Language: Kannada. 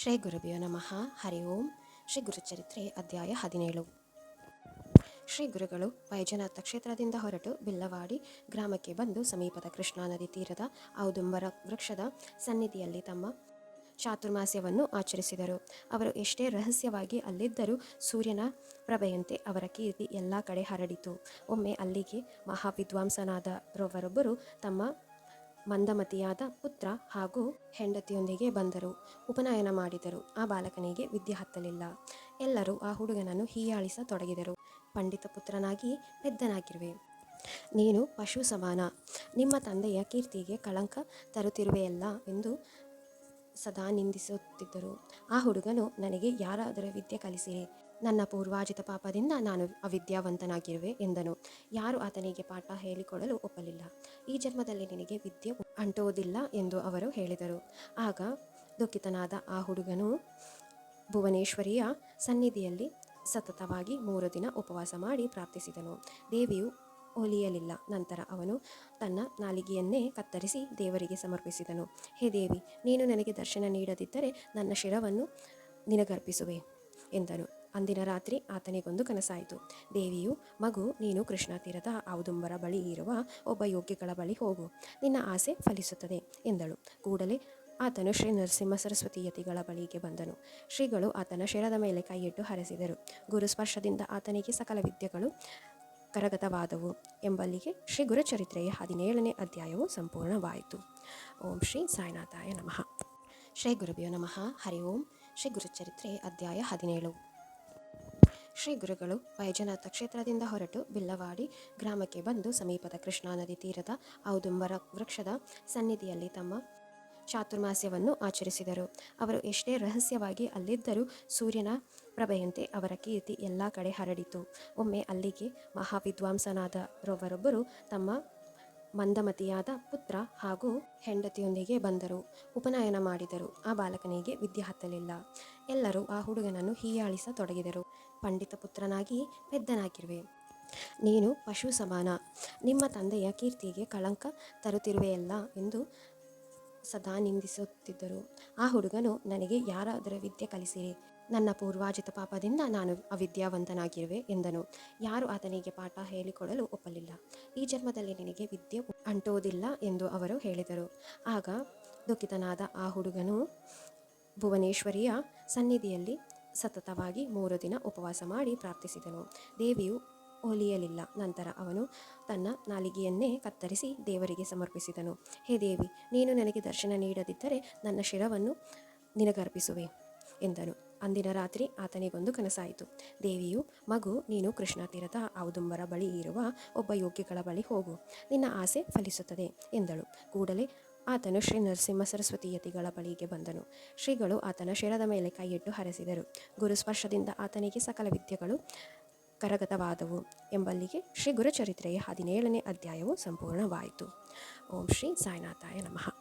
ಶ್ರೀ ಗುರುಭ್ಯೋ ನಮಃ. ಹರಿ ಓಂ. ಶ್ರೀ ಗುರುಚರಿತ್ರೆ ಅಧ್ಯಾಯ ಹದಿನೇಳು. ಶ್ರೀ ಗುರುಗಳು ವೈಜನಾಥ ಕ್ಷೇತ್ರದಿಂದ ಹೊರಟು ಬಿಲ್ಲವಾಡಿ ಗ್ರಾಮಕ್ಕೆ ಬಂದು ಸಮೀಪದ ಕೃಷ್ಣಾ ನದಿ ತೀರದ ಔದುಂಬರ ವೃಕ್ಷದ ಸನ್ನಿಧಿಯಲ್ಲಿ ತಮ್ಮ ಚಾತುರ್ಮಾಸ್ಯವನ್ನು ಆಚರಿಸಿದರು. ಅವರು ಎಷ್ಟೇ ರಹಸ್ಯವಾಗಿ ಅಲ್ಲಿದ್ದರೂ ಸೂರ್ಯನ ಪ್ರಭೆಯಂತೆ ಅವರ ಕೀರ್ತಿ ಎಲ್ಲ ಕಡೆ ಹರಡಿತು. ಒಮ್ಮೆ ಅಲ್ಲಿಗೆ ಮಹಾವಿದ್ವಾಂಸನಾದರೊಬ್ಬರೊಬ್ಬರು ತಮ್ಮ ಮಂದಮತಿಯಾದ ಪುತ್ರ ಹಾಗೂ ಹೆಂಡತಿಯೊಂದಿಗೆ ಬಂದರು. ಉಪನಯನ ಮಾಡಿದರು. ಆ ಬಾಲಕನಿಗೆ ವಿದ್ಯೆ ಹತ್ತಲಿಲ್ಲ. ಎಲ್ಲರೂ ಆ ಹುಡುಗನನ್ನು ಹೀಯಾಳಿಸತೊಡಗಿದರು. ಪಂಡಿತ ಪುತ್ರನಾಗಿ ಪೆದ್ದನಾಗಿರುವೆ. ನೀನು ಪಶು ಸಮಾನ ನಿಮ್ಮ ತಂದೆಯ ಕೀರ್ತಿಗೆ ಕಳಂಕ ತರುತ್ತಿರುವೆಯಲ್ಲ ಎಂದು ಸದಾ ನಿಂದಿಸುತ್ತಿದ್ದರು. ಆ ಹುಡುಗನು, ನನಗೆ ಯಾರಾದರೂ ವಿದ್ಯೆ ಕಲಿಸಿರಿ. ನನ್ನ ಪೂರ್ವಾಜಿತ ಪಾಪದಿಂದ ನಾನು ಅವಿದ್ಯಾವಂತನಾಗಿರುವೆ ಎಂದನು. ಯಾರು ಆತನಿಗೆ ಪಾಠ ಹೇಳಿಕೊಡಲು ಒಪ್ಪಲಿಲ್ಲ. ಈ ಜನ್ಮದಲ್ಲಿ ನಿನಗೆ ವಿದ್ಯೆ ಅಂಟುವುದಿಲ್ಲ ಎಂದು ಅವರು ಹೇಳಿದರು. ಆಗ ದುಃಖಿತನಾದ ಆ ಹುಡುಗನು ಭುವನೇಶ್ವರಿಯ ಸನ್ನಿಧಿಯಲ್ಲಿ ಸತತವಾಗಿ ಮೂರು ದಿನ ಉಪವಾಸ ಮಾಡಿ ಪ್ರಾರ್ಥಿಸಿದನು. ದೇವಿಯು ಒಲಿಯಲಿಲ್ಲ. ನಂತರ ಅವನು ತನ್ನ ನಾಲಿಗೆಯನ್ನೇ ಕತ್ತರಿಸಿ ದೇವರಿಗೆ ಸಮರ್ಪಿಸಿದನು. ಹೇ ದೇವಿ, ನೀನು ನನಗೆ ದರ್ಶನ ನೀಡದಿದ್ದರೆ ನನ್ನ ಶಿರವನ್ನು ನಿನಗರ್ಪಿಸುವೆ ಎಂದನು. ಅಂದಿನ ರಾತ್ರಿ ಆತನಿಗೊಂದು ಕನಸಾಯಿತು. ದೇವಿಯು, ಮಗು, ನೀನು ಕೃಷ್ಣ ತೀರದ ಔದುಂಬರ ಬಳಿ ಇರುವ ಒಬ್ಬ ಯೋಗ್ಯಗಳ ಬಳಿ ಹೋಗು. ನಿನ್ನ ಆಸೆ ಫಲಿಸುತ್ತದೆ, ಎಂದಳು. ಕೂಡಲೇ ಆತನು ಶ್ರೀ ನರಸಿಂಹ ಸರಸ್ವತಿ ಯತಿಗಳ ಬಳಿಗೆ ಬಂದನು. ಶ್ರೀಗಳು ಆತನ ಶಿರದ ಮೇಲೆ ಕೈಯಿಟ್ಟು ಹರಸಿದರು. ಗುರುಸ್ಪರ್ಶದಿಂದ ಆತನಿಗೆ ಸಕಲ ವಿದ್ಯೆಗಳು ಕರಗತವಾದವು. ಎಂಬಲ್ಲಿಗೆ ಶ್ರೀ ಗುರುಚರಿತ್ರೆಯ ಹದಿನೇಳನೇ ಅಧ್ಯಾಯವು ಸಂಪೂರ್ಣವಾಯಿತು. ಓಂ ಶ್ರೀ ಸಾಯಿನಾಥಾಯ ನಮಃ. ಶ್ರೀ ಗುರುಭ್ಯೋ ನಮಃ. ಹರಿ ಓಂ. ಶ್ರೀ ಗುರುಚರಿತ್ರೆ ಅಧ್ಯಾಯ ಹದಿನೇಳು. ಶ್ರೀ ಗುರುಗಳು ವೈಜನಾಥ ಕ್ಷೇತ್ರದಿಂದ ಹೊರಟು ಬಿಲ್ಲವಾಡಿ ಗ್ರಾಮಕ್ಕೆ ಬಂದು ಸಮೀಪದ ಕೃಷ್ಣಾ ನದಿ ತೀರದ ಔದುಂಬರ ವೃಕ್ಷದ ಸನ್ನಿಧಿಯಲ್ಲಿ ತಮ್ಮ ಚಾತುರ್ಮಾಸ್ಯವನ್ನು ಆಚರಿಸಿದರು. ಅವರು ಎಷ್ಟೇ ರಹಸ್ಯವಾಗಿ ಅಲ್ಲಿದ್ದರೂ ಸೂರ್ಯನ ಪ್ರಭೆಯಂತೆ ಅವರ ಕೀರ್ತಿ ಎಲ್ಲ ಕಡೆ ಹರಡಿತು. ಒಮ್ಮೆ ಅಲ್ಲಿಗೆ ಮಹಾವಿದ್ವಾಂಸನಾದರೊಬ್ಬರೊಬ್ಬರು ತಮ್ಮ ಮಂದಮತಿಯಾದ ಪುತ್ರ ಹಾಗೂ ಹೆಂಡತಿಯೊಂದಿಗೆ ಬಂದರು. ಉಪನಯನ ಮಾಡಿದರು. ಆ ಬಾಲಕನಿಗೆ ವಿದ್ಯೆ ಹತ್ತಲಿಲ್ಲ. ಎಲ್ಲರೂ ಆ ಹುಡುಗನನ್ನು ಹೀಯಾಳಿಸತೊಡಗಿದರು. ಪಂಡಿತ ಪುತ್ರನಾಗಿ ಪೆದ್ದನಾಗಿರುವೆ. ನೀನು ಪಶು ಸಮಾನ ನಿಮ್ಮ ತಂದೆಯ ಕೀರ್ತಿಗೆ ಕಳಂಕ ತರುತ್ತಿರುವೆಯಲ್ಲ ಎಂದು ಸದಾ ನಿಂದಿಸುತ್ತಿದ್ದರು. ಆ ಹುಡುಗನು, ನನಗೆ ಯಾರಾದರೂ ವಿದ್ಯೆ ಕಲಿಸಿರಿ. ನನ್ನ ಪೂರ್ವಾಜಿತ ಪಾಪದಿಂದ ನಾನು ಅವಿದ್ಯಾವಂತನಾಗಿರುವೆ ಎಂದನು. ಯಾರು ಆತನಿಗೆ ಪಾಠ ಹೇಳಿಕೊಡಲು ಒಪ್ಪಲಿಲ್ಲ. ಈ ಜನ್ಮದಲ್ಲಿ ನಿನಗೆ ವಿದ್ಯೆ ಅಂಟುವುದಿಲ್ಲ ಎಂದು ಅವರು ಹೇಳಿದರು. ಆಗ ದುಃಖಿತನಾದ ಆ ಹುಡುಗನು ಭುವನೇಶ್ವರಿಯ ಸನ್ನಿಧಿಯಲ್ಲಿ ಸತತವಾಗಿ ಮೂರು ದಿನ ಉಪವಾಸ ಮಾಡಿ ಪ್ರಾರ್ಥಿಸಿದನು. ದೇವಿಯು ಒಲಿಯಲಿಲ್ಲ. ನಂತರ ಅವನು ತನ್ನ ನಾಲಿಗೆಯನ್ನೇ ಕತ್ತರಿಸಿ ದೇವರಿಗೆ ಸಮರ್ಪಿಸಿದನು. ಹೇ ದೇವಿ, ನೀನು ನನಗೆ ದರ್ಶನ ನೀಡದಿದ್ದರೆ ನನ್ನ ಶಿರವನ್ನು ನಿನಗರ್ಪಿಸುವೆ ಎಂದನು. ಅಂದಿನ ರಾತ್ರಿ ಆತನಿಗೊಂದು ಕನಸಾಯಿತು. ದೇವಿಯು, ಮಗು, ನೀನು ಕೃಷ್ಣ ತೀರದ ಔದುಂಬರ ಬಳಿ ಇರುವ ಒಬ್ಬ ಯೋಗಿಗಳ ಬಳಿ ಹೋಗು. ನಿನ್ನ ಆಸೆ ಫಲಿಸುತ್ತದೆ ಎಂದಳು. ಕೂಡಲೇ ಆತನು ಶ್ರೀ ನರಸಿಂಹ ಸರಸ್ವತಿ ಯತಿಗಳ ಬಳಿಗೆ ಬಂದನು. ಶ್ರೀಗಳು ಆತನ ಶಿರದ ಮೇಲೆ ಕೈಯಿಟ್ಟು ಹರಸಿದರು. ಗುರುಸ್ಪರ್ಶದಿಂದ ಆತನಿಗೆ ಸಕಲ ವಿದ್ಯೆಗಳು ಕರಗತವಾದವು ಎಂಬಲ್ಲಿಗೆ ಶ್ರೀ ಗುರುಚರಿತ್ರೆಯ ಹದಿನೇಳನೇ ಅಧ್ಯಾಯವು ಸಂಪೂರ್ಣವಾಯಿತು. ಓಂ ಶ್ರೀ ಸಾಯಿನಾಥಾಯ ನಮಃ.